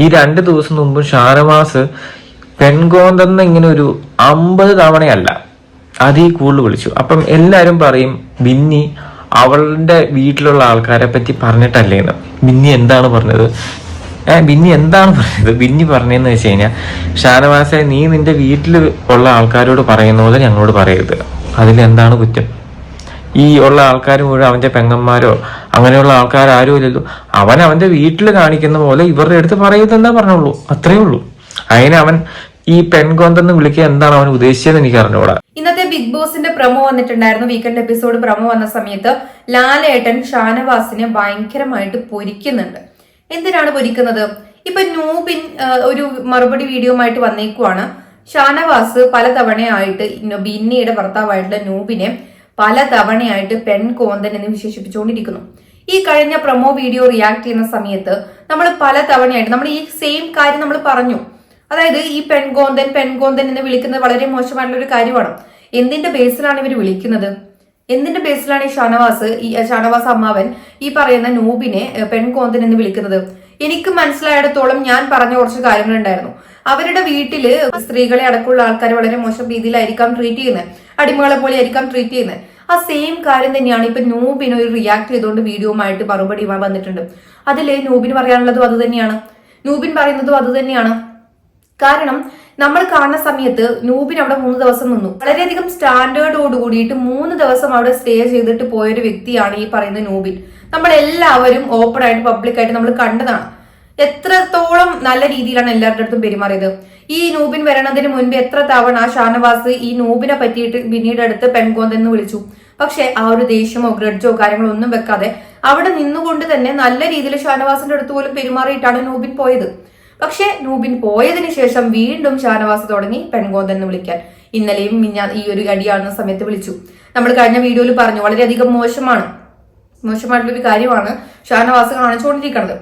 ഈ രണ്ട് ദിവസം മുമ്പ് ഷാനവാസ് പെൺകോന്തെന്ന് ഇങ്ങനെ ഒരു അമ്പത് തവണയല്ല അതീ കൂടുതൽ വിളിച്ചു. അപ്പം എല്ലാരും പറയും ബിന്നി അവളുടെ വീട്ടിലുള്ള ആൾക്കാരെ പറ്റി പറഞ്ഞിട്ടല്ലേന്ന് ബിന്നി എന്താണ് പറഞ്ഞത്? ഏഹ് ബിന്നി എന്താണ് പറഞ്ഞത്? ബിന്നി പറഞ്ഞതെന്ന് വെച്ച് കഴിഞ്ഞാൽ ഷാനവാസെ നീ നിന്റെ വീട്ടിൽ ഉള്ള ആൾക്കാരോട് പറയുന്ന പോലെ ഞങ്ങളോട് പറയരുത്. അതിലെന്താണ് കുറ്റം? ഈ ഉള്ള ആൾക്കാർ മുഴുവൻ അവന്റെ പെങ്ങന്മാരോ അങ്ങനെയുള്ള ആൾക്കാർ ആരും ഇല്ലല്ലോ. അവൻ അവന്റെ വീട്ടിൽ കാണിക്കുന്ന പോലെ ഇവരുടെ അടുത്ത് പറയുന്നതെന്നാ പറഞ്ഞുള്ളൂ? അത്രേ ഉള്ളൂ. അതിനെ അവൻ ഈ പെൺകൊന്തെന്ന് വിളിക്കുക എന്താണ് അവൻ ഉദ്ദേശിച്ചത് എനിക്ക് അറിഞ്ഞുകൂടാ. ഇന്നത്തെ ബിഗ് ബോസിന്റെ പ്രമോ വന്നിട്ടുണ്ടായിരുന്നു. വീക്കെൻഡ് എപ്പിസോഡ് പ്രമോ വന്ന സമയത്ത് ലാലേട്ടൻ ഷാനവാസിനെ ഭയങ്കരമായിട്ട് പൊരിക്കുന്നുണ്ട്. എന്തിനാണ് പൊരിക്കുന്നത്? ഇപ്പൊ നൂബിൻ ഒരു മറുപടി വീഡിയോയുമായിട്ട് വന്നേക്കുവാണ്. ഷാനവാസ് പലതവണയായിട്ട് തവണയായിട്ട് ബിന്നിയുടെ ഭർത്താവായിട്ടുള്ള നൂബിനെ പലതവണയായിട്ട് പെൺകോന്തൻ എന്ന് വിശേഷിപ്പിച്ചുകൊണ്ടിരിക്കുന്നു. ഈ കഴിഞ്ഞ പ്രൊമോ വീഡിയോ റിയാക്ട് ചെയ്യുന്ന സമയത്ത് നമ്മൾ പല തവണയായിട്ട് നമ്മൾ ഈ സെയിം കാര്യം നമ്മൾ പറഞ്ഞു. അതായത് ഈ പെൺകോന്തൻ പെൺകോന്തൻ എന്ന് വിളിക്കുന്നത് വളരെ മോശമായിട്ടുള്ള ഒരു കാര്യമാണ്. എന്തിന്റെ ബേസിലാണ് ഇവർ വിളിക്കുന്നത്? എന്തിന്റെ ബേസിലാണ് ഈ ഷാനവാസ് ഈ ഷാനവാസ് അമ്മാവൻ ഈ പറയുന്ന നൂബിനെ പെൺകോന്തൻ എന്ന് വിളിക്കുന്നത്? എനിക്ക് മനസ്സിലായിടത്തോളം ഞാൻ പറഞ്ഞ കുറച്ച് കാര്യങ്ങളുണ്ടായിരുന്നു. അവരുടെ വീട്ടിൽ സ്ത്രീകളെ അടക്കമുള്ള ആൾക്കാർ വളരെ മോശം രീതിയിലായിരിക്കാം ട്രീറ്റ് ചെയ്യുന്നത് അടിമകളെ പോലെ ആയിരിക്കാം ട്രീറ്റ് ചെയ്യുന്നത് ആ സെയിം കാര്യം തന്നെയാണ് ഇപ്പൊ നൂബിന് ഒരു റിയാക്ട് ചെയ്തുകൊണ്ട് വീഡിയോമായിട്ട് മറുപടി വന്നിട്ടുണ്ട്. അതിൽ നൂബിന് പറയാനുള്ളതും അത് തന്നെയാണ്. നൂബിൻ പറയുന്നതും അത് തന്നെയാണ്. കാരണം നമ്മൾ കാണുന്ന സമയത്ത് നൂബിൻ അവിടെ മൂന്ന് ദിവസം നിന്നു. വളരെയധികം സ്റ്റാൻഡേർഡോട് കൂടിയിട്ട് മൂന്ന് ദിവസം അവിടെ സ്റ്റേ ചെയ്തിട്ട് പോയൊരു വ്യക്തിയാണ് ഈ പറയുന്ന നൂബിൻ. നമ്മൾ എല്ലാവരും ഓപ്പൺ ആയിട്ട് പബ്ലിക് ആയിട്ട് നമ്മൾ കണ്ടതാണ്. എത്രത്തോളം നല്ല രീതിയിലാണ് എല്ലാവരുടെ അടുത്തും പെരുമാറിയത്? ഈ നൂബിൻ വരണതിന് മുൻപ് എത്ര തവണ ഷാനവാസ് ഈ നൂബിനെ പറ്റിയിട്ട് പിന്നീട് അടുത്ത് പെൺകോന്തെന്ന് വിളിച്ചു. പക്ഷെ ആ ഒരു ദേഷ്യമോ ഗ്രഡ്ജോ കാര്യങ്ങളോ ഒന്നും വെക്കാതെ അവിടെ നിന്നുകൊണ്ട് തന്നെ നല്ല രീതിയിൽ ഷാനവാസിന്റെ അടുത്ത് പോലും പെരുമാറിയിട്ടാണ് നൂബിൻ പോയത്. പക്ഷെ നൂബിൻ പോയതിന് ശേഷം വീണ്ടും ഷാനവാസ് തുടങ്ങി പെൺകോന്തൻ എന്ന് വിളിക്കാൻ. ഇന്നലെയും മിഞ്ഞാ ഈ ഒരു അടിയാണെന്ന സമയത്ത് വിളിച്ചു. നമ്മൾ കഴിഞ്ഞ വീഡിയോയിൽ പറഞ്ഞു വളരെയധികം മോശമാണ്. മോശമായിട്ടുള്ള ഒരു കാര്യമാണ് ഷാനവാസ് കാണിച്ചുകൊണ്ടിരിക്കുന്നത്.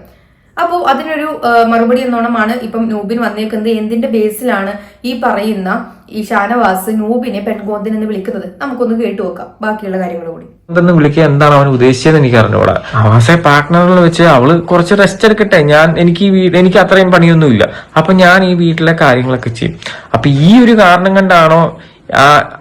അപ്പോൾ അതിനൊരു മറുപടി എന്നോണമാണ് ഇപ്പം നൂബിൻ വന്നേക്കുന്നത്. എന്തിന്റെ ബേസിലാണ് ഈ പറയുന്ന ഈ ഷാനവാസ് നൂബിനെ പെൺകോന്തൻ എന്ന് വിളിക്കുന്നത്? നമുക്കൊന്ന് കേട്ടു നോക്കാം. ബാക്കിയുള്ള കാര്യങ്ങൾ കൂടി. എന്തെന്ന് വിളിക്കുക എന്താണ് അവൻ ഉദ്ദേശിച്ചത് എനിക്ക് അറിഞ്ഞൂടാ ആവാസെ പാർട്ട്ണറിൽ വെച്ച് അവൾ കുറച്ച് റെസ്റ്റ് എടുക്കട്ടെ. ഞാൻ എനിക്ക് ഈ വീട് എനിക്ക് അത്രയും പണിയൊന്നുമില്ല. അപ്പൊ ഞാൻ ഈ വീട്ടിലെ കാര്യങ്ങളൊക്കെ ചെയ്യും. അപ്പൊ ഈ ഒരു കാരണം കൊണ്ടാണോ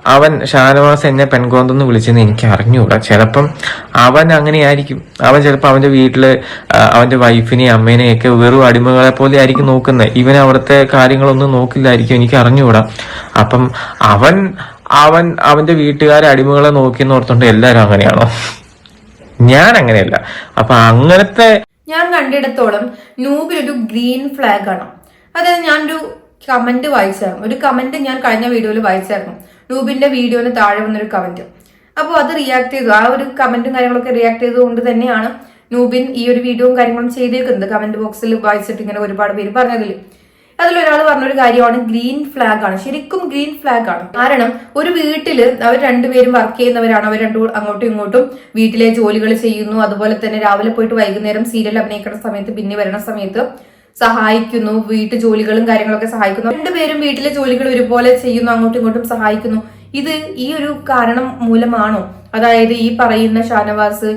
അവൻ ഷാനവാസ് എന്നെ പെൺകോന്തെന്ന് വിളിച്ചെന്ന് എനിക്ക് അറിഞ്ഞുകൂടാ. ചിലപ്പം അവൻ അങ്ങനെയായിരിക്കും. അവൻ ചിലപ്പോൾ അവന്റെ വീട്ടിൽ അവന്റെ വൈഫിനെയും അമ്മേനെയും ഒക്കെ വെറും അടിമകളെ പോലെ ആയിരിക്കും നോക്കുന്നത് ഇവൻ അവിടുത്തെ കാര്യങ്ങളൊന്നും നോക്കില്ലായിരിക്കും എനിക്ക് അറിഞ്ഞുകൂടാ. അപ്പം അവൻ അവൻ അവന്റെ വീട്ടുകാരെ അടിമകളെ നോക്കി ഓർത്തുകൊണ്ട് എല്ലാവരും അങ്ങനെയാണോ? ഞാൻ അങ്ങനെയല്ല. അപ്പൊ അങ്ങനത്തെ ഞാൻ കണ്ടിടത്തോളം നൂബിൽ ഒരു ഗ്രീൻ ഫ്ലാഗ് ആണ് അതായത് ഞാനൊരു കമന്റ് വായിച്ചായിരുന്നു. ഒരു കമന്റ് ഞാൻ കഴിഞ്ഞ വീഡിയോയിൽ വായിച്ചായിരുന്നു. നൂബിന്റെ വീഡിയോന് താഴെ വന്നൊരു കമന്റ് അപ്പോൾ അത് റിയാക്ട് ചെയ്തു. ആ ഒരു കമന്റും കാര്യങ്ങളൊക്കെ റിയാക്ട് ചെയ്തുകൊണ്ട് തന്നെയാണ് നൂബിൻ ഈ ഒരു വീഡിയോയും കാര്യങ്ങളും ചെയ്തേക്കുന്നത്. കമന്റ് ബോക്സിൽ വായിച്ചിട്ട് ഇങ്ങനെ ഒരുപാട് പേര് പറഞ്ഞതിൽ അതിലൊരാൾ പറഞ്ഞൊരു കാര്യമാണ് ഗ്രീൻ ഫ്ലാഗ് ആണ്. ശരിക്കും ഗ്രീൻ ഫ്ലാഗ് ആണ്. കാരണം ഒരു വീട്ടിൽ അവർ രണ്ടുപേരും വർക്ക് ചെയ്യുന്നവരാണ്. അവർ രണ്ടു അങ്ങോട്ടും ഇങ്ങോട്ടും വീട്ടിലെ ജോലികൾ ചെയ്യുന്നു. അതുപോലെ തന്നെ രാവിലെ പോയിട്ട് വൈകുന്നേരം സീരിയൽ അഭിനയിക്കുന്ന സമയത്ത് പിന്നെ വരുന്ന സമയത്ത് സഹായിക്കുന്നു വീട്ടു ജോലികളും കാര്യങ്ങളൊക്കെ സഹായിക്കുന്നു. രണ്ടുപേരും വീട്ടിലെ ജോലികൾ ഒരുപോലെ ചെയ്യുന്നു അങ്ങോട്ടും ഇങ്ങോട്ടും സഹായിക്കുന്നു. ഇത് ഈ ഒരു കാരണം മൂലമാണോ? അതായത് ഈ പറയുന്ന ഷാനവാസ്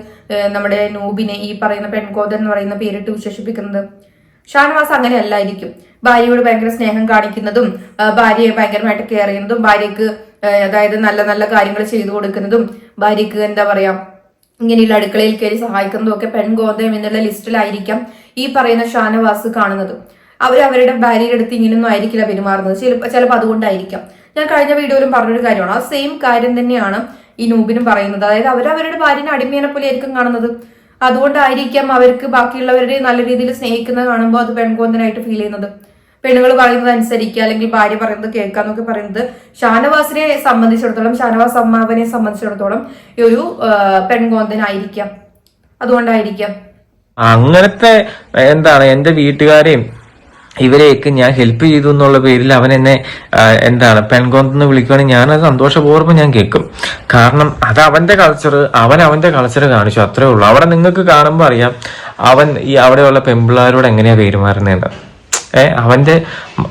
നമ്മുടെ നൂബിനെ ഈ പറയുന്ന പെൺകോതൻ എന്ന് പറയുന്ന പേരിട്ട് വിശേഷിപ്പിക്കുന്നത്? ഷാനവാസ് അങ്ങനെ അല്ലായിരിക്കും ഭാര്യയോട് ഭയങ്കര സ്നേഹം കാണിക്കുന്നതും ഭാര്യയെ ഭയങ്കരമായിട്ട് കെയർ ചെയ്യുന്നതും ഭാര്യക്ക് അതായത് നല്ല നല്ല കാര്യങ്ങൾ ചെയ്തു കൊടുക്കുന്നതും ഭാര്യക്ക് എന്താ പറയാ ഇങ്ങനെയുള്ള അടുക്കളയിൽ കയറി സഹായിക്കുന്നതും ഒക്കെ പെൺകോന്തം എന്നുള്ള ലിസ്റ്റിലായിരിക്കാം. ഈ പറയുന്ന ഷാനവാസ് കാണുന്നത് അവർ അവരുടെ ഭാര്യയുടെ അടുത്ത് ഇങ്ങനെയൊന്നും ആയിരിക്കില്ല പെരുമാറുന്നത്. ചിലപ്പോൾ ചിലപ്പോൾ അതുകൊണ്ടായിരിക്കാം. ഞാൻ കഴിഞ്ഞ വീഡിയോയിലും പറഞ്ഞൊരു കാര്യമാണ്. ആ സെയിം കാര്യം തന്നെയാണ് ഈ നൂബിനും പറയുന്നത്. അതായത് അവർ അവരുടെ ഭാര്യനെ അടിമേനെ പോലെ ആയിരിക്കും കാണുന്നത്. അതുകൊണ്ടായിരിക്കാം അവർക്ക് ബാക്കിയുള്ളവരെ നല്ല രീതിയിൽ സ്നേഹിക്കുന്നത് കാണുമ്പോൾ അത് പെൺകോന്തനായിട്ട് ഫീൽ ചെയ്യുന്നത്. പെണ്ണുങ്ങൾ പറയുന്നത് അനുസരിക്കുക അല്ലെങ്കിൽ ഭാര്യ പറയുന്നത് കേൾക്കുക എന്നൊക്കെ പറയുന്നത് ഷാനവാസിനെ സംബന്ധിച്ചിടത്തോളം ഷാനവാസ് അമ്മാവനെ സംബന്ധിച്ചിടത്തോളം ഈ ഒരു പെൺകോന്തനായിരിക്കാം. അതുകൊണ്ടായിരിക്കാം. അങ്ങനത്തെ എന്താണ് എന്റെ വീട്ടുകാരെയും ഇവരെയൊക്കെ ഞാൻ ഹെൽപ്പ് ചെയ്തു എന്നുള്ള പേരിൽ അവൻ എന്നെ എന്താണ് പെൺകോന്തെന്ന് വിളിക്കുകയാണെങ്കിൽ അത് സന്തോഷപൂർവം ഞാൻ കേൾക്കും. കാരണം അത് അവന്റെ കൾച്ചർ അവൻ അവന്റെ കൾച്ചർ കാണിച്ചു അത്രേ ഉള്ളൂ. അവിടെ നിങ്ങൾക്ക് കാണുമ്പോൾ അറിയാം അവൻ ഈ അവിടെയുള്ള പെമ്പിള്ളാരോട് എങ്ങനെയാ പെരുമാറുന്നതെന്ന്. ഏഹ് അവന്റെ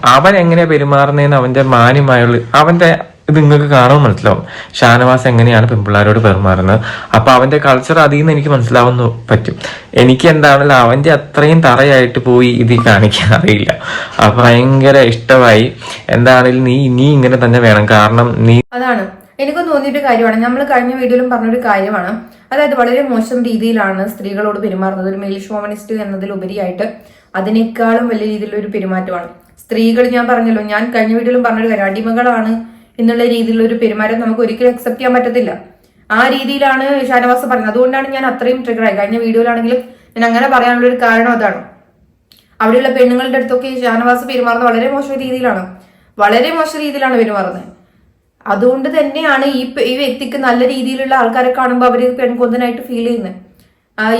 അവൻ എങ്ങനെയാ പെരുമാറുന്നതെന്ന് അവന്റെ മാന്യമായുള്ള അവന്റെ ഇത് നിങ്ങൾക്ക് കാണുമ്പോൾ മനസ്സിലാവും. ഷാനവാസ് എങ്ങനെയാണ് പെൺപിള്ളേരോട് പെരുമാറുന്നത് അപ്പൊ അവന്റെ കൾച്ചർ അതിൽ നിന്ന് എനിക്ക് മനസ്സിലാവുന്ന പറ്റും. എനിക്ക് എന്താണല്ലോ അവന്റെ അത്രയും തറയായിട്ട് പോയി ഇത് കാണിക്കാൻ അറിയില്ല. അപ്പൊ ഭയങ്കര ഇഷ്ടമായി. എന്താണെങ്കിലും നീ ഇനി ഇങ്ങനെ തന്നെ വേണം. കാരണം നീ അതാണ്. എനിക്കും തോന്നിയൊരു കാര്യമാണ്. നമ്മൾ കഴിഞ്ഞ വീഡിയോയിലും പറഞ്ഞൊരു കാര്യമാണ്. അതായത് വളരെ മോശം രീതിയിലാണ് സ്ത്രീകളോട് പെരുമാറുന്നത്. ഒരു മെയിൽ ഷോമനിസ്റ്റ് എന്നതിലുപരിയായിട്ട് അതിനേക്കാളും വലിയ രീതിയിലുള്ള ഒരു പെരുമാറ്റമാണ്. സ്ത്രീകൾ ഞാൻ പറഞ്ഞല്ലോ ഞാൻ കഴിഞ്ഞ വീഡിയോയിലും പറഞ്ഞൊരു കാര്യം. അടിമകളാണ് എന്നുള്ള രീതിയിലുള്ള ഒരു പെരുമാറ്റം നമുക്ക് ഒരിക്കലും അക്സെപ്റ്റ് ചെയ്യാൻ പറ്റത്തില്ല. ആ രീതിയിലാണ് ഷാനവാസ് പറഞ്ഞത്. അതുകൊണ്ടാണ് ഞാൻ അത്രയും ട്രിഗർ ആയി കഴിഞ്ഞ വീഡിയോയിലാണെങ്കിലും ഞാൻ അങ്ങനെ പറയാനുള്ള ഒരു കാരണം അതാണ്. അവിടെയുള്ള പെണ്ണുങ്ങളുടെ അടുത്തൊക്കെ ഷാനവാസ് പെരുമാറുന്നത് വളരെ മോശം രീതിയിലാണ്. വളരെ മോശം രീതിയിലാണ് പെരുമാറുന്നത്. അതുകൊണ്ട് തന്നെയാണ് ഈ ഈ വ്യക്തിക്ക് നല്ല രീതിയിലുള്ള ആൾക്കാരെ കാണുമ്പോൾ അവർ പെൺകൊന്തനായിട്ട് ഫീൽ ചെയ്യുന്നത്.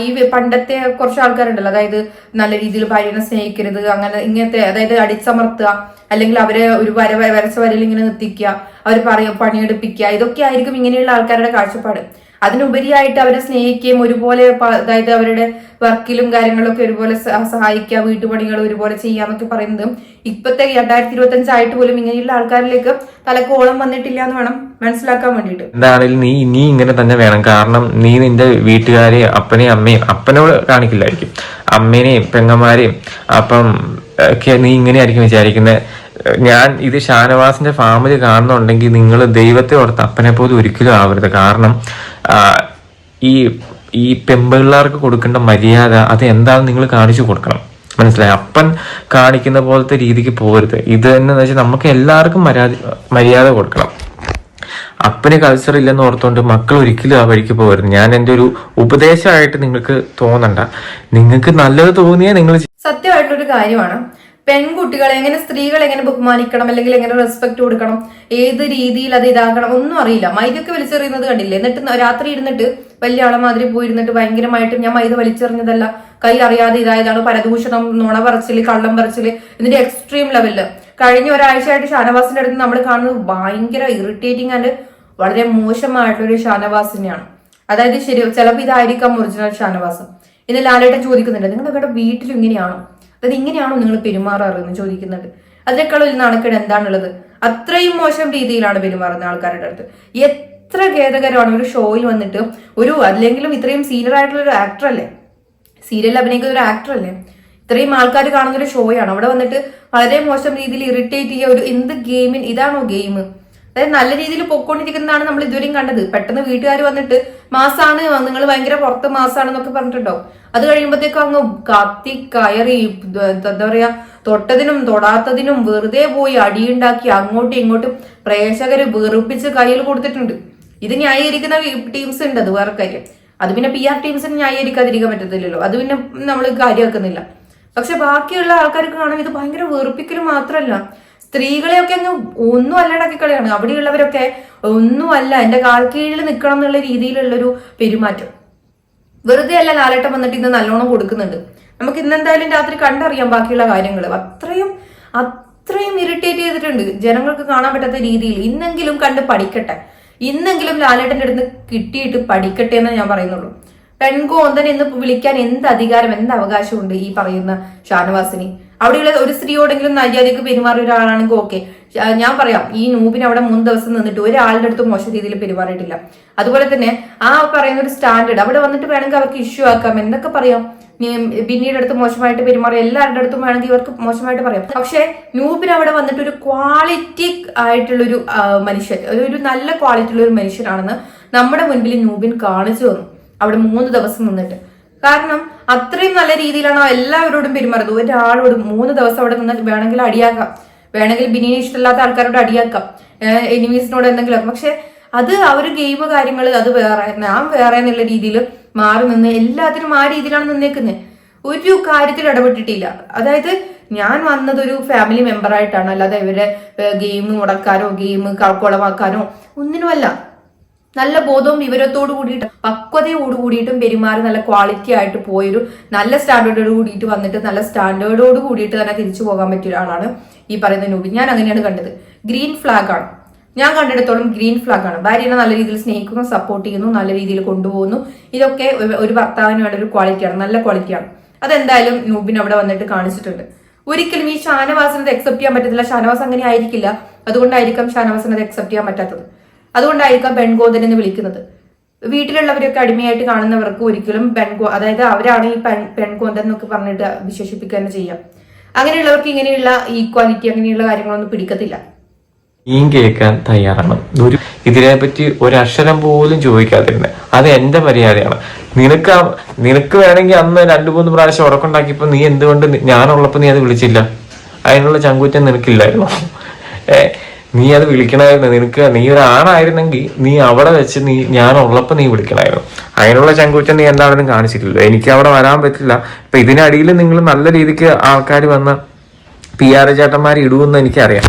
ഈ പണ്ടത്തെ കുറച്ച് ആൾക്കാരുണ്ടല്ലോ. അതായത് നല്ല രീതിയിൽ ഭാര്യനെ സ്നേഹിക്കരുത് അങ്ങനെ ഇങ്ങനത്തെ അതായത് അടിച്ചമർത്തുക അല്ലെങ്കിൽ അവരെ ഒരു വര വരച്ച വരയിൽ ഇങ്ങനെ നിർത്തിക്കുക അവർ പറയ പണിയെടുപ്പിക്കുക ഇതൊക്കെ ആയിരിക്കും ഇങ്ങനെയുള്ള ആൾക്കാരുടെ കാഴ്ചപ്പാട്. അതിനുപരിയായിട്ട് അവരെ സ്നേഹിക്കുകയും ഒരുപോലെ അതായത് അവരുടെ വർക്കിലും കാര്യങ്ങളൊക്കെ ഒരുപോലെ സഹായിക്കുക വീട്ടുപണികൾ ഒരുപോലെ ചെയ്യാന്നൊക്കെ പറയുന്നത് ഇപ്പത്തെ രണ്ടായിരത്തി ഇരുപത്തി അഞ്ചായിട്ട് പോലും ഇങ്ങനെയുള്ള ആൾക്കാരിലേക്ക് തലക്കോളം വന്നിട്ടില്ല എന്ന് വേണം മനസ്സിലാക്കാൻ വേണ്ടിയിട്ട്. എന്താണെങ്കിലും നീ ഇനി ഇങ്ങനെ തന്നെ വേണം. കാരണം നീ നിന്റെ വീട്ടുകാരെയും അപ്പനെയും അമ്മയും അപ്പനോട് കാണിക്കില്ലായിരിക്കും. അമ്മേനെയും പെങ്ങന്മാരെയും അപ്പം നീ ഇങ്ങനെയായിരിക്കും വിചാരിക്കുന്നത് ഞാൻ ഇത് ഷാനവാസിന്റെ ഫാമിൽ കാണുന്നുണ്ടെങ്കിൽ നിങ്ങൾ ദൈവത്തെ ഓർത്ത് അപ്പനെ പോലും ഒരിക്കലും ആവരുത്. കാരണം ഈ ഈ പെമ്പിള്ളേർക്ക് കൊടുക്കേണ്ട മര്യാദ അത് എന്താണെന്ന് നിങ്ങൾ കാണിച്ചു കൊടുക്കണം. മനസ്സിലായി? അപ്പൻ കാണിക്കുന്ന പോലത്തെ രീതിക്ക് പോകരുത് ഇത് തന്നെ വെച്ചാൽ നമുക്ക് എല്ലാവർക്കും മര്യാദ മര്യാദ കൊടുക്കണം. അപ്പന് കൾച്ചർ ഇല്ലെന്ന് ഓർത്തുകൊണ്ട് മക്കൾ ഒരിക്കലും ആ വഴിക്ക് പോകരുത് ഞാൻ എന്റെ ഒരു ഉപദേശമായിട്ട് നിങ്ങൾക്ക് തോന്നണ്ട. നിങ്ങൾക്ക് നല്ലത് തോന്നിയാൽ നിങ്ങൾ സത്യമായിട്ടുള്ളൊരു കാര്യമാണ്. പെൺകുട്ടികളെ എങ്ങനെ സ്ത്രീകളെ എങ്ങനെ ബഹുമാനിക്കണം അല്ലെങ്കിൽ എങ്ങനെ റെസ്പെക്ട് കൊടുക്കണം ഏത് രീതിയിൽ അത് ഇതാക്കണം ഒന്നും അറിയില്ല. മൈദൊക്കെ വലിച്ചെറിയുന്നത് കണ്ടില്ലേ? എന്നിട്ട് രാത്രി ഇരുന്നിട്ട് വലിയ ആളെ മാതിരി പോയിരുന്നിട്ട് ഭയങ്കരമായിട്ട് ഞാൻ മൈദ വലിച്ചെറിഞ്ഞതല്ല. കൈ അറിയാതെ ഇതായതാണ് പരദൂഷണം നുണ പറച്ചിൽ കള്ളം പറച്ചിൽ ഇതിന്റെ എക്സ്ട്രീം ലെവലിൽ കഴിഞ്ഞ ഒരാഴ്ചയായിട്ട് ഷാനവാസിന്റെ അടുത്ത് നമ്മൾ കാണുന്നത് ഭയങ്കര ഇറിറ്റേറ്റിംഗ് ആൻഡ് വളരെ മോശമായിട്ടുള്ളൊരു ഷാനവാസിനെയാണ്. അതായത് ശരി ചിലപ്പോൾ ഇതായിരിക്കാം ഒറിജിനൽ ഷാനവാസ്. ഇന്ന് ലാലേട്ടൻ ചോദിക്കുന്നുണ്ട് നിങ്ങളുടെ വീട്ടിൽ ഇങ്ങനെയാണോ? അതായത് ഇങ്ങനെയാണോ നിങ്ങൾ പെരുമാറാറ് എന്ന് ചോദിക്കുന്നുണ്ട് അതിനേക്കാളും ഒരു നാണക്കേട് എന്താണുള്ളത്? അത്രയും മോശം രീതിയിലാണ് പെരുമാറുന്ന ആൾക്കാരുടെ അടുത്ത്. എത്ര ഖേദകരമാണ് ഒരു ഷോയിൽ വന്നിട്ട് ഒരു അല്ലെങ്കിലും ഇത്രയും സീനിയർ ആയിട്ടുള്ള ഒരു ആക്ടർ അല്ലേ? സീരിയലിൽ അഭിനയിക്കുന്ന ഒരു ആക്ടർ അല്ലേ? ഇത്രയും ആൾക്കാർ കാണുന്ന ഒരു ഷോയാണ് അവിടെ വന്നിട്ട് വളരെ മോശം രീതിയിൽ ഇറിറ്റേറ്റ് ചെയ്യുക ഒരു എന്ത് ഗെയിമിൻ ഇതാണോ ഗെയിം അതായത് നല്ല രീതിയിൽ പൊക്കോണ്ടിരിക്കുന്നതാണ് നമ്മൾ ഇതുവരെയും കണ്ടത്. പെട്ടെന്ന് വീട്ടുകാർ വന്നിട്ട് മാസാണ് നിങ്ങൾ ഭയങ്കര പുറത്ത് മാസാണെന്നൊക്കെ പറഞ്ഞിട്ടുണ്ടാവും. അത് കഴിയുമ്പോഴത്തേക്കും അങ്ങ് കത്തി കയറി എന്താ പറയാ തൊട്ടതിനും തൊടാത്തതിനും വെറുതെ പോയി അടിയുണ്ടാക്കി അങ്ങോട്ടും ഇങ്ങോട്ടും പ്രേക്ഷകര് വെറുപ്പിച്ച് കയ്യിൽ കൊടുത്തിട്ടുണ്ട്. ഇത് ന്യായീകരിക്കുന്ന ടീംസ് ഉണ്ട് അത് വേറെ കാര്യം. അത് പിന്നെ പി ആർ ടീംസിന് ന്യായീകരിക്കാതിരിക്കാൻ പറ്റത്തില്ലല്ലോ. അത് പിന്നെ നമ്മൾ കാര്യമാക്കുന്നില്ല. പക്ഷെ ബാക്കിയുള്ള ആൾക്കാർക്ക് കാണാൻ ഇത് ഭയങ്കര വെറുപ്പിക്കൽ മാത്രമല്ല സ്ത്രീകളെയൊക്കെ അങ്ങ് ഒന്നും അല്ലടാക്കി കളിയാണ്. അവിടെയുള്ളവരൊക്കെ ഒന്നുമല്ല. എന്റെ കാൽ കീഴിൽ നിൽക്കണം എന്നുള്ള രീതിയിലുള്ളൊരു പെരുമാറ്റം. വെറുതെ അല്ല ലാലേട്ടൻ വന്നിട്ട് ഇന്ന് നല്ലോണം കൊടുക്കുന്നുണ്ട്. നമുക്ക് ഇന്നെന്തായാലും രാത്രി കണ്ടറിയാം ബാക്കിയുള്ള കാര്യങ്ങൾ. അത്രയും അത്രയും ഇറിറ്റേറ്റ് ചെയ്തിട്ടുണ്ട്. ജനങ്ങൾക്ക് കാണാൻ പറ്റാത്ത രീതിയിൽ. ഇന്നെങ്കിലും കണ്ട് പഠിക്കട്ടെ. ഇന്നെങ്കിലും ലാലേട്ടന്റെ അടുത്ത് കിട്ടിയിട്ട് പഠിക്കട്ടെ എന്ന് ഞാൻ പറയുന്നുള്ളൂ. പെൺകോന്തൻ എന്ന് വിളിക്കാൻ എന്ത് അധികാരം എന്ത് അവകാശമുണ്ട് ഈ പറയുന്ന ഷാനവാസിനി? അവിടെയുള്ള ഒരു സ്ത്രീയോടെങ്കിലും മര്യാദയ്ക്ക് പെരുമാറിയ ഒരാളാണെങ്കിൽ ഓക്കെ ഞാൻ പറയാം ഈ നൂബിന് അവിടെ മൂന്ന് ദിവസം നിന്നിട്ട് ഒരാളുടെ അടുത്ത് മോശം രീതിയിൽ പെരുമാറിയിട്ടില്ല. അതുപോലെ തന്നെ ആ പറയുന്ന ഒരു സ്റ്റാൻഡേർഡ് അവിടെ വന്നിട്ട് വേണമെങ്കിൽ അവർക്ക് ഇഷ്യൂ ആക്കാം എന്നൊക്കെ പറയാം. ബിന്നിയുടെ അടുത്ത് മോശമായിട്ട് പെരുമാറി എല്ലാവരുടെ അടുത്തും വേണമെങ്കിൽ ഇവർക്ക് മോശമായിട്ട് പറയാം. പക്ഷെ നൂബിന് അവിടെ വന്നിട്ട് ഒരു ക്വാളിറ്റി ആയിട്ടുള്ള ഒരു മനുഷ്യൻ ഒരു നല്ല ക്വാളിറ്റി ഉള്ള ഒരു മനുഷ്യനാണെന്ന് നമ്മുടെ മുൻപിൽ നൂബിൻ കാണിച്ചു തന്നു. അവിടെ മൂന്ന് ദിവസം നിന്നിട്ട്. കാരണം അത്രയും നല്ല രീതിയിലാണ് എല്ലാവരോടും പെരുമാറുന്നത്. ഒരാളോടും മൂന്ന് ദിവസം അവിടെ നിന്ന് വേണമെങ്കിൽ അടിയാക്കാം. വേണമെങ്കിൽ ബിനിയെ ഇഷ്ടമില്ലാത്ത ആൾക്കാരോട് അടിയാക്കാം. എനിമീസിനോട് എന്തെങ്കിലും പക്ഷെ അത് അവർ ഗെയിം കാര്യങ്ങൾ അത് വേറെ ഞാൻ വേറെ എന്നുള്ള രീതിയിൽ മാറി നിന്ന് എല്ലാത്തിനും ആ രീതിയിലാണ് നിന്നേക്കുന്നത് ഒരു കാര്യത്തിൽ ഇടപെട്ടിട്ടില്ല. അതായത് ഞാൻ വന്നതൊരു ഫാമിലി മെമ്പറായിട്ടാണ്. അല്ലാതെ ഇവരെ ഗെയിം മുടക്കാനോ ഗെയിം കുളമാക്കാനോ ഒന്നിനുമല്ല. നല്ല ബോധവും വിവരത്തോടു കൂടിയിട്ട് പക്വതയോട് കൂടിയിട്ടും പെരുമാറി നല്ല ക്വാളിറ്റി ആയിട്ട് പോയൊരു നല്ല സ്റ്റാൻഡേർഡോട് കൂടിയിട്ട് വന്നിട്ട് നല്ല സ്റ്റാൻഡേർഡോട് കൂടിയിട്ട് തന്നെ തിരിച്ചു പോകാൻ പറ്റിയ ഒരാളാണ് ഈ പറയുന്ന നൂബി ഞാൻ അങ്ങനെയാണ് കണ്ടത്. ഗ്രീൻ ഫ്ലാഗ് ആണ്. ഞാൻ കണ്ടിടത്തോളം ഗ്രീൻ ഫ്ലാഗ് ആണ്. ഭാര്യനെ നല്ല രീതിയിൽ സ്നേഹിക്കുന്നു സപ്പോർട്ട് ചെയ്യുന്നു നല്ല രീതിയിൽ കൊണ്ടുപോകുന്നു. ഇതൊക്കെ ഒരു- ഭർത്താവിന് വേണ്ട ഒരു ക്വാളിറ്റിയാണ് നല്ല ക്വാളിറ്റിയാണ് അതെന്തായാലും നൂബിൻ അവിടെ വന്നിട്ട് കാണിച്ചിട്ടുണ്ട്. ഒരിക്കലും ഈ ഷാനവാസിനെ അക്സെപ്റ്റ് ചെയ്യാൻ പറ്റത്തില്ല. ഷാനവാസ് അങ്ങനെ ആയിരിക്കില്ല. അതുകൊണ്ടായിരിക്കാം ഷാനവാസിന് അത് അക്സെപ്റ്റ് ചെയ്യാൻ പറ്റാത്തത്. അതുകൊണ്ടായിരിക്കാം ബെൻഗോദൻ എന്ന് വിളിക്കുന്നത്. വീട്ടിലുള്ളവരൊക്കെ അടിമയായിട്ട് കാണുന്നവർക്ക് ഒരിക്കലും പെൺകോ അതായത് അവരാണ് ഈ പെൺ പെൺകോന്തൻ എന്നൊക്കെ പറഞ്ഞിട്ട് വിശേഷിപ്പിക്കുക തന്നെ ചെയ്യാം. അങ്ങനെയുള്ളവർക്ക് ഇങ്ങനെയുള്ള ഈക്വാലിറ്റി അങ്ങനെയുള്ള കാര്യങ്ങളൊന്നും പിടിക്കത്തില്ല. നീ കേൾക്കാൻ തയ്യാറാണ്. ഒരു ഇതിനെപ്പറ്റി ഒരക്ഷരം പോലും ചോദിക്കാതിരുന്നത് അത് എന്റെ മര്യാദയാണ്. നിനക്ക് നിനക്ക് വേണമെങ്കിൽ അന്ന് രണ്ടു മൂന്ന് പ്രാവശ്യം ഉറക്കുണ്ടാക്കിയപ്പോ നീ എന്തുകൊണ്ട് ഞാനുള്ളപ്പോ നീ അത് വിളിച്ചില്ല? അതിനുള്ള ചങ്കൂറ്റം നിനക്കില്ലായിരുന്നു? ഏ നീ അത് വിളിക്കണമായിരുന്നു നിനക്ക് നീ ഒരു ആണായിരുന്നെങ്കിൽ നീ അവിടെ വെച്ച് നീ ഞാൻ ഉള്ളപ്പോൾ നീ വിളിക്കണമായിരുന്നു അതിനുള്ള ചങ്കൂറ്റം നീ എന്താണെന്നും കാണിച്ചിട്ടില്ല എനിക്ക് അവിടെ വരാൻ പറ്റില്ല. ഇപ്പൊ ഇതിനടിയിൽ നിങ്ങൾ നല്ല രീതിക്ക് ആൾക്കാർ വന്ന് പി ആർ ചേട്ടന്മാർ ഇടുമെന്ന് എനിക്കറിയാം.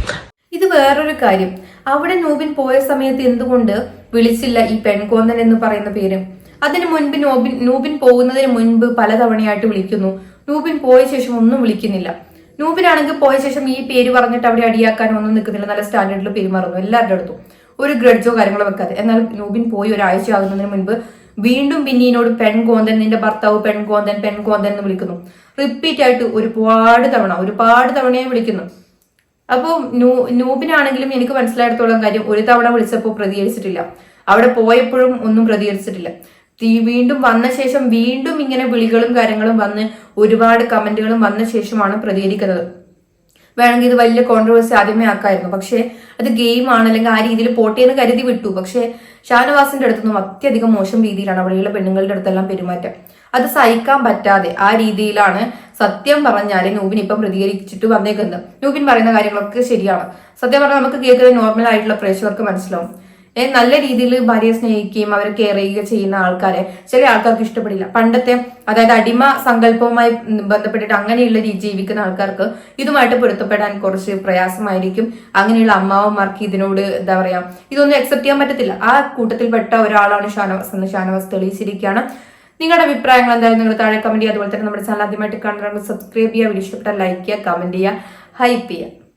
ഇത് വേറൊരു കാര്യം. അവിടെ നോബിൻ പോയ സമയത്ത് എന്തുകൊണ്ട് വിളിച്ചില്ല ഈ പെൺകോന്തൻ എന്ന് പറയുന്ന പേര്? അതിനു മുൻപ് നോബിൻ നൂബിൻ പോകുന്നതിന് മുൻപ് പലതവണയായിട്ട് വിളിക്കുന്നു. നൂബിൻ പോയ ശേഷം ഒന്നും വിളിക്കുന്നില്ല. നൂബിനാണെങ്കിൽ പോയ ശേഷം ഈ പേര് പറഞ്ഞിട്ട് അവിടെ അടിയാക്കാൻ ഒന്നും നിൽക്കുന്നില്ല. നല്ല സ്റ്റാൻഡേർഡിൽ പെരുമാറുന്നു. എല്ലാവരുടെ അടുത്തും. ഒരു ഗ്രഡ്ജോ കാര്യങ്ങളോ വെക്കാതെ. എന്നാൽ നൂബിൻ പോയി ഒരാഴ്ച ആകുന്നതിന് മുൻപ് വീണ്ടും പിന്നീനോട് പെൺകോന്തൻ നിന്റെ ഭർത്താവ് പെൺകോന്തൻ പെൺകോന്തൻ എന്ന് വിളിക്കുന്നു. റിപ്പീറ്റ് ആയിട്ട് ഒരുപാട് തവണ ഒരുപാട് തവണയെ വിളിക്കുന്നു. അപ്പോൾ നൂ നൂബിനാണെങ്കിലും എനിക്ക് മനസ്സിലായിടത്തോളം കാര്യം ഒരു തവണ വിളിച്ചപ്പോൾ പ്രതികരിച്ചിട്ടില്ല. അവിടെ പോയപ്പോഴും ഒന്നും പ്രതികരിച്ചിട്ടില്ല. ഈ വീണ്ടും വന്ന ശേഷം വീണ്ടും ഇങ്ങനെ വിളികളും കാര്യങ്ങളും വന്ന് ഒരുപാട് കമന്റുകളും വന്ന ശേഷമാണ് പ്രതികരിക്കുന്നത്. വേണമെങ്കിൽ ഇത് വലിയ കോൺട്രവേഴ്സി ആദ്യമേ ആക്കായിരുന്നു. പക്ഷേ അത് ഗെയിമാണ് അല്ലെങ്കിൽ ആ രീതിയിൽ പോട്ടെ എന്ന് കരുതി വിട്ടു. പക്ഷേ ഷാനവാസിന്റെ അടുത്തൊന്നും അത്യധികം മോശം രീതിയിലാണ് അവിടെയുള്ള പെണ്ണുങ്ങളുടെ അടുത്തെല്ലാം പെരുമാറ്റം. അത് സഹിക്കാൻ പറ്റാതെ ആ രീതിയിലാണ് സത്യം പറഞ്ഞാൽ നൂബിൻ ഇപ്പം പ്രതികരിച്ചിട്ട് വന്നേക്കുന്നത്. നൂബിൻ പറയുന്ന കാര്യങ്ങളൊക്കെ ശരിയാണ്. സത്യം പറഞ്ഞാൽ നമുക്ക് കേൾക്കുന്ന നോർമൽ ആയിട്ടുള്ള പ്രേക്ഷകർക്ക് മനസ്സിലാവും. നല്ല രീതിയിൽ ഭാര്യയെ സ്നേഹിക്കുകയും അവരെ കെയർ ചെയ്യുകയും ചെയ്യുന്ന ആൾക്കാരെ ചില ആൾക്കാർക്ക് ഇഷ്ടപ്പെടില്ല. പണ്ടത്തെ അതായത് അടിമ സങ്കല്പവുമായി ബന്ധപ്പെട്ടിട്ട് അങ്ങനെയുള്ള രീതി ജീവിക്കുന്ന ആൾക്കാർക്ക് ഇതുമായിട്ട് പൊരുത്തപ്പെടാൻ കുറച്ച് പ്രയാസമായിരിക്കും. അങ്ങനെയുള്ള അമ്മാവന്മാർക്ക് ഇതിനോട് എന്താ പറയാ ഇതൊന്നും അക്സെപ്റ്റ് ചെയ്യാൻ പറ്റത്തില്ല. ആ കൂട്ടത്തിൽപ്പെട്ട ഒരാളാണ് ഷാനവാസ് എന്ന് ഷാനവാസ് തെളിയിച്ചിരിക്കുകയാണ്. നിങ്ങളുടെ അഭിപ്രായങ്ങൾ എന്തായാലും നിങ്ങൾ താഴെ കമന്റ് ചെയ്യുക. അതുപോലെ തന്നെ നമ്മുടെ ചാനൽ ആദ്യമായിട്ട് കാണുന്നവർക്ക് സബ്സ്ക്രൈബ് ചെയ്യുക. വീഡിയോ ഇഷ്ടപ്പെട്ടാൽ ലൈക്ക് ചെയ്യുക കമന്റ് ചെയ്യുക ഹൈപ്പ് ചെയ്യുക.